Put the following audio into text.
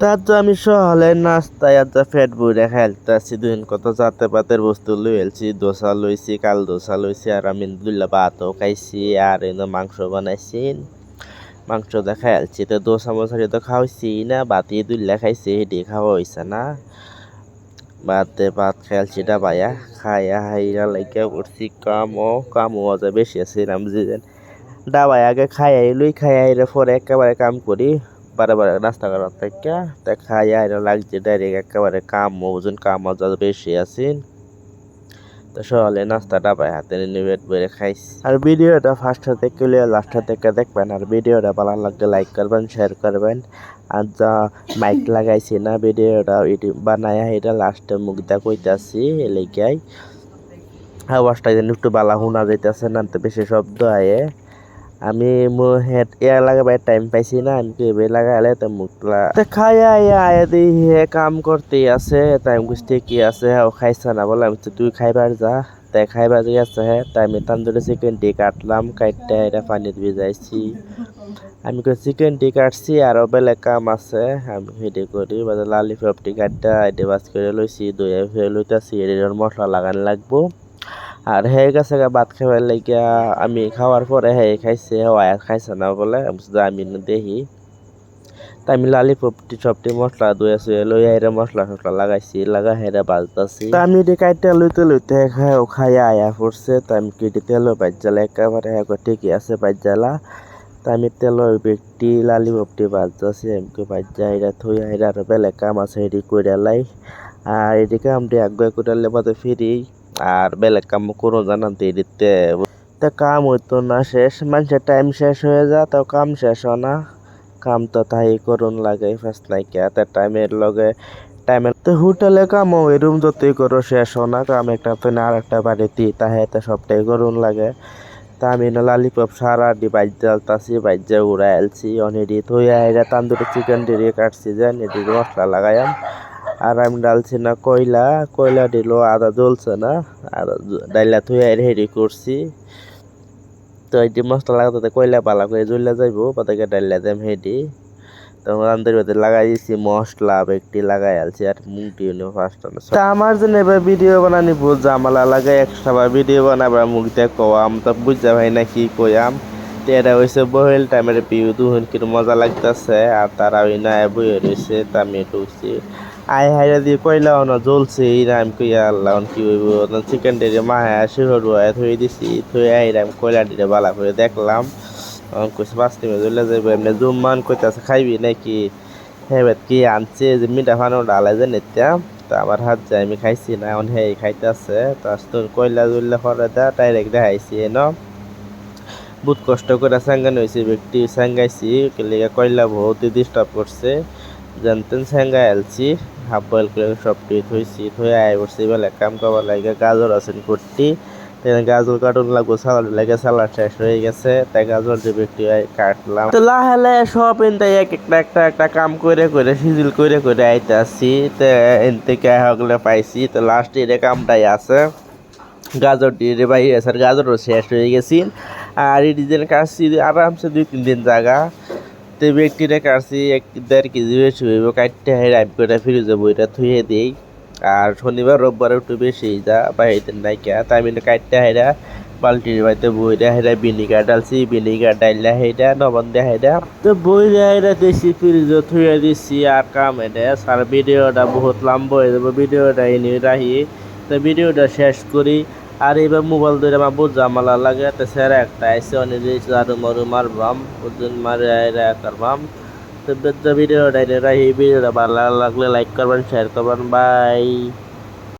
তার তো আমি সহলে নাস্তায় যা ফ্যাট বইরা খেলতেছি দুদিন কত জাতে পাতের বস্তু লই এলছি দোসা লইছি, কাল দোসা লইছি, আর আমি দুল্লা ভাতও খাইছি, আর এনে মাংস বানাইছি। মাংস দেখা এলছি তো দোসা মশারি তো খাওয়াইছি না বাতি দুল্লা খাইছি, হেডি খাওয়া হয়েছে না। ভাতে ভাত খেলছি ডাবাইয়া খাইয়া হাইরা লাইকা করছি কামও কামও অজা বেশি আছে আছিলাম যে ডাবাই আগে খাইয়াই লই খাইয়াই পরে একেবারে কাম করি। বারে বারে নাস্তা করার থেকে তা খাইয়া এটা লাগছে ডাইরেক্ট একেবারে কাম ওজন কাম যা বেশি আছেন তো সকালে নাস্তাটা পাই হাতে পেট ভরে খাইছি আর ভিডিওটা ফার্স্ট থেকে লাস্ট থেকে দেখবেন, আর ভিডিওটা ভালো লাগলে লাইক করবেন শেয়ার করবেন। আর যা মাইক লাগাইছি না, ভিডিওটা এটি বানায় এটা লাস্টে মুখটা কইতাছি এলাকায় আওয়াজটা যেন একটু বালা শোনা যাইতেছে না, তো বেশি শব্দ আয়ে। আমি মোৰ হেড এয়াৰ লাগাবার টাইম পাইছি না, আমি কেবে লাগালে তো মুখলা তো খাইয়া আয়া আয়া দি হে, কাম করতে আছে টাইম গুছতে কি আছে ও খাইছে না বলে আমি তুই খাইবার যা তাই খাইবার যে আছে হে তাই আমি চিকেন টি কাটলাম কাটতে এটা পানিত ভিজাইছি। আমি কই চিকেন টি কাটছি, আরও বেলেগ কাম আছে, আমি হেডে করি লালি ফপটি কাটটা এটি বাস করে লইছি দই ফেলে লইতাছি এর মশলা লাগানো লাগবো। আর হে গেছে ভাত খাবার লাগিয়া আমি খাওয়ার পরে হে খাইছে হওয়া খাইছে না বলে, আমি দেখি। তাই আমি লালি পপটি সবটি মশলা ধুয়ে শুয়ে লই আইরে মশলা টসলা লাগাইছি, লাগা হেরে বাজতাছি। তা আমি এটি কাইটা লইতে লইতে খাই খাই আয়া পড়ছে। তাই আমি কেটে তেল বাজ্জালা একেবারে হ্যাঁ ঠিকই আছে বাজ্জালা তাই আমি তেল ব্যক্তি লালি পপটি বাজতাছি, আমি বাজ্জা এরা থই আইরা আর বেলেগ কাম আছে, এটি কইরা লাই। আর এটি কামটি আগে করে বাদে ফিরি। আর বেলেগ কাম করো জানান দেরিতে। তা কাম হইতো না, শেষ। মানুষের টাইম শেষ হয়ে যা তো কাম শেষ হয় না। কাম তো তাই করুন লাগে ফার্স্ট নাইকিয়া তা টাইমের লগে, টাইমের তো হোটেলে কাম ওই রুম যতই করো শেষ হয় না। কাম একটা তো না আর একটা বাড়িতে তাহে তো সবটাই করুন লাগে। তা আমি না লালিপপ সারা ডি বাইজ জ্বালতাছি বাইজা উড়াই আলছি অনেডি থই আইরা তান্দুরি চিকেন ডিরি কাটছি, যে নেডি মশলা লাগাইম আর আমি ডালছি না কয়লা কয়লা দিল, আদা জ্বলছে না, আদা ডাইলা থুয়ে হেরি করছি। তো এটি মশলা লাগাতে কয়লা পালা করে জ্বলে যাইবো, পাতাকে ডাইলা দেম হেডি তো আমাদের ভিতরে লাগাই দিছি, মশলা একটি লাগাই আলছি আর মুখটি ফার্স্ট তা আমার জন্য এবার ভিডিও বানানি ভুল জামালা লাগে একশো বার ভিডিও বানাবার মুখ দিয়ে কওয়াম তো বুঝা ভাই না কি কয়াম তো এটা হয়েছে বহেল টাইমের পিউ দুহন কিন্তু মজা লাগতেছে, আর তারা ওই না বইয়ে রয়েছে তা আমি আই হাইরা দিয়ে কইলা না, জ্বলছে, এই রাম কইয়া আল্লাহ কি হইব? চিকেন ডেরে মাহে শিহর রুয়ায় থই দিছি থই আইরাম কয়লা ডিরে বালা করে দেখলাম। কইছে টিমে জ্বলে যাইব, এমনি জুম্মান কইতাছে, খাইবি নাকি? হ্যাঁ কি আনছে? যে মিঠা ফানো ডালে যে নেত্যা তো আমার হাত যায় আমি খাইছি না, এখন হে খাইতেছে। তো কয়লা জ্বললে পরে দা ডাইরেক্ট দেখাইছি ন বহুত কষ্ট করে স্যাঙ্গান হয়েছে ব্যক্তি স্যাঙ্গাইছি কয়লা বহুত ডিস্টার্ব করছে। জানতেন স্যাঙ্গা আলছি হাফ বয়েল করে সবটি থইছি থই আয় করছি বেলা কাম করবার লাগে গাজর আছেন করতি গাজর কাটুন লাগবো, সালাড লাগে সালাড শেষ হয়ে গেছে, তাই গাজর যে ব্যক্তি কাটলাম। তো লাহালে সব এনতাই এক একটা একটা একটা কাম করে করে, সিজিল করে করে আইতে আসছি তো এন থেকে হগলে পাইছি, তো লাস্ট এর কামটাই আছে। গাজর দিয়ে বাই স্যার গাজরও শেষ হয়ে গেছি। আর এই ডিজাইন কাটছি আরামসে দুই তিন দিন জায়গা তো ব্যক্তিটা কাটছি এক দেড় কেজি বেশি হইব কাটতে হয় রাইপ করে ফ্রিজে বইটা থুয়ে দিই। আর শনিবার, রোববার একটু বেশি যা বাইরে নাই কে তাই আমি কাটতে হাইরা বালতির বাড়িতে বইরা হেরা, ভিনিগার ডালছি, ভিনিগার ডাইলা হেরা নবন দিয়ে হেরা। তো বইরা হেরা দিছি ফ্রিজে থুয়ে দিছি, আর কাম এটা সার ভিডিওটা বহুত লম্বা হয়ে যাবে, ভিডিওটা এনে রাখি। তো ভিডিওটা শেষ করি। আর এবার মোবাইল ধরে আমার বহুত জামালা লাগে, তো স্যার একটা আইসে অনেক আরও মরু মারবাম, ওজন মারে আইরা করবাম। তো ভিডিওটা ডাইরে রাহি ভিডিওটা ভালো লাগলে লাইক করবেন শেয়ার করবেন বাই